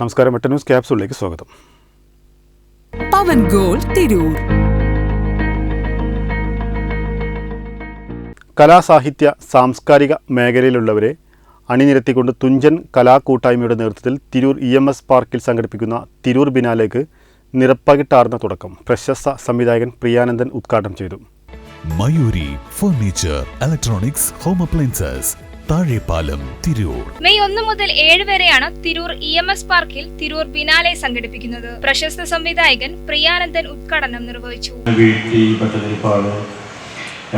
നമസ്കാരം എട്ട് ന്യൂസ് ക്യാപ്സൂളിലേക്ക് സ്വാഗതം. പവൻ ഗോൾ തിരൂർ. കലാസാഹിത്യ സാംസ്കാരിക മേഖലയിലുള്ളവരെ അണിനിരത്തിക്കൊണ്ട് തുഞ്ചൻ കലാകൂട്ടായ്മയുടെ നേതൃത്വത്തിൽ തിരൂർ ഇ എം എസ് പാർക്കിൽ സംഘടിപ്പിക്കുന്ന തിരൂർ ബിനാലേക്ക് നിറപ്പകിട്ടാർന്ന തുടക്കം പ്രശസ്ത സംവിധായകൻ പ്രിയാനന്ദൻ ഉദ്ഘാടനം ചെയ്തു. Mayuri furniture electronics home appliances Thazhepalam Tirur. May ഒന്ന് മുതൽ ഏഴ് വരെയാണ് തിരൂർ ഇ എം എസ് പാർക്കിൽ തിരൂർ ബിനാലെ സംഘടിപ്പിക്കുന്നത്. പ്രശസ്ത സംവിധായകൻ പ്രിയാനന്ദൻ ഉദ്ഘാടനം നിർവഹിച്ചു.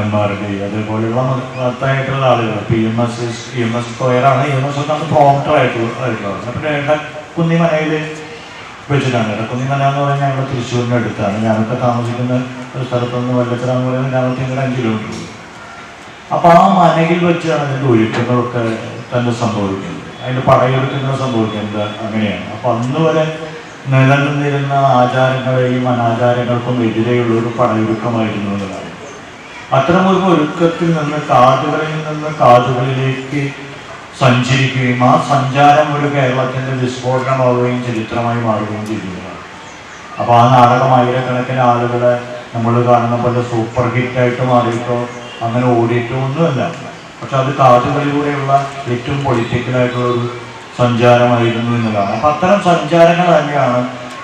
എം ആർ ഡി അതേപോലെയുള്ള മഹത്തായിട്ടുള്ള ആളുകൾ P M S P M S സ്ക്വയറാണ് E M S promoter ആയിട്ടുള്ള ആയിട്ടുള്ളത് പിന്നെ ഇട കുന്നിമനയിൽ വെച്ചിട്ടാണ്. ഇടക്കുന്നി മന എന്ന് പറഞ്ഞാൽ ഞങ്ങൾ തൃശ്ശൂരിന്റെ അടുത്താണ് ഞാനൊക്കെ താമസിക്കുന്ന ഒരു സ്ഥലത്തുനിന്ന് പറയുന്നത് ഞങ്ങൾക്ക് ഇങ്ങനെ അഞ്ച് കിലോമീറ്റർ അപ്പോൾ ആ മനയിൽ വെച്ചാണ് അതിന്റെ ഒരുക്കങ്ങളൊക്കെ തന്നെ സംഭവിക്കുന്നത്. അതിന്റെ പടയെടുക്കുന്നത് സംഭവിക്കുന്നത് അങ്ങനെയാണ്. അപ്പൊ അന്ന് വരെ നിലനിന്നിരുന്ന ആചാരങ്ങളെയും അനാചാരങ്ങൾക്കും എതിരെയുള്ള ഒരു പടയൊരുക്കമായിരുന്നു എന്നതാണ് അത്തരം ഒരു ഒരുക്കത്തിൽ നിന്ന് കാതുകളിൽ നിന്ന് കാതുകളിലേക്ക് സഞ്ചരിക്കുകയും ആ സഞ്ചാരം ഒരു കേരളത്തിന്റെ വിസ്ഫോടനമാവുകയും ചരിത്രമായി മാറുകയും ചെയ്യുന്നതാണ് അപ്പോൾ ആ നാടകം ആയിരക്കണക്കിന് ആളുകളെ നമ്മൾ കാണുന്ന പോലെ സൂപ്പർ ഹിറ്റായിട്ട് മാറിയിട്ടോ അങ്ങനെ ഓടിയിട്ടോ ഒന്നുമല്ല പക്ഷെ അത് കാതുകളിലൂടെയുള്ള ഏറ്റവും പൊളിറ്റിക്കലായിട്ടുള്ള ഒരു സഞ്ചാരമായിരുന്നു എന്നുള്ളതാണ്. അപ്പം അത്തരം സഞ്ചാരങ്ങൾ തന്നെയാണ്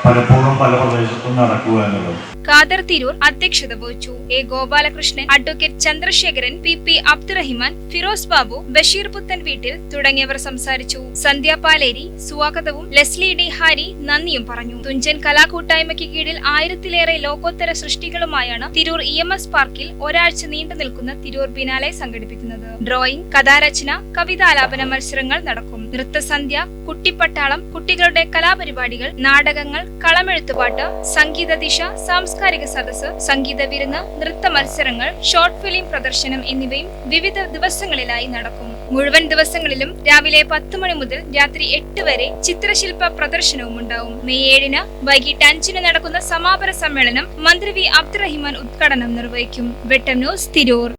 പലപ്പോഴും പല പ്രദേശത്തും നടക്കുക എന്നുള്ളത്. ഖാദർ തിരൂർ അധ്യക്ഷത വഹിച്ചു. A Gopalakrishnan advocate Chandrasekharan P P Abdurahiman Firoz Babu Basheer പുത്തൻ വീട്ടിൽ തുടങ്ങിയവർ സംസാരിച്ചു. സന്ധ്യ പാലേരി സ്വാഗതവും ലെസ്ലി ഡി ഹാരി നന്ദിയും പറഞ്ഞു. തുഞ്ചൻ കലാകൂട്ടായ്മയ്ക്ക് കീഴിൽ ആയിരത്തിലേറെ ലോകോത്തര സൃഷ്ടികളുമായാണ് തിരൂർ ഇ എം എസ് പാർക്കിൽ ഒരാഴ്ച നീണ്ടു നിൽക്കുന്ന തിരൂർ ബിനാലെ സംഘടിപ്പിക്കുന്നത്. ഡ്രോയിംഗ് കഥാരചന കവിതാലാപന മത്സരങ്ങൾ നടക്കും. നൃത്തസന്ധ്യ കുട്ടിപ്പട്ടാളം കുട്ടികളുടെ കലാപരിപാടികൾ നാടകങ്ങൾ കളമെഴുത്തുപാട്ട് സംഗീത ദിശ സാംസ്കാരിക സദസ് സംഗീത വിരുന്ന് നൃത്ത മത്സരങ്ങൾ ഷോർട്ട് ഫിലിം പ്രദർശനം എന്നിവയും വിവിധ ദിവസങ്ങളിലായി നടക്കും. മുഴുവൻ ദിവസങ്ങളിലും രാവിലെ പത്ത് മണി മുതൽ രാത്രി എട്ട് വരെ ചിത്രശില്പ പ്രദർശനവും ഉണ്ടാവും. മെയ് ഏഴിന് വൈകിട്ട് അഞ്ചിന് നടക്കുന്ന സമാപന സമ്മേളനം മന്ത്രി വി അബ്ദുറഹിമാൻ ഉദ്ഘാടനം നിർവഹിക്കും. വെട്ടം ന്യൂസ് തിരൂർ.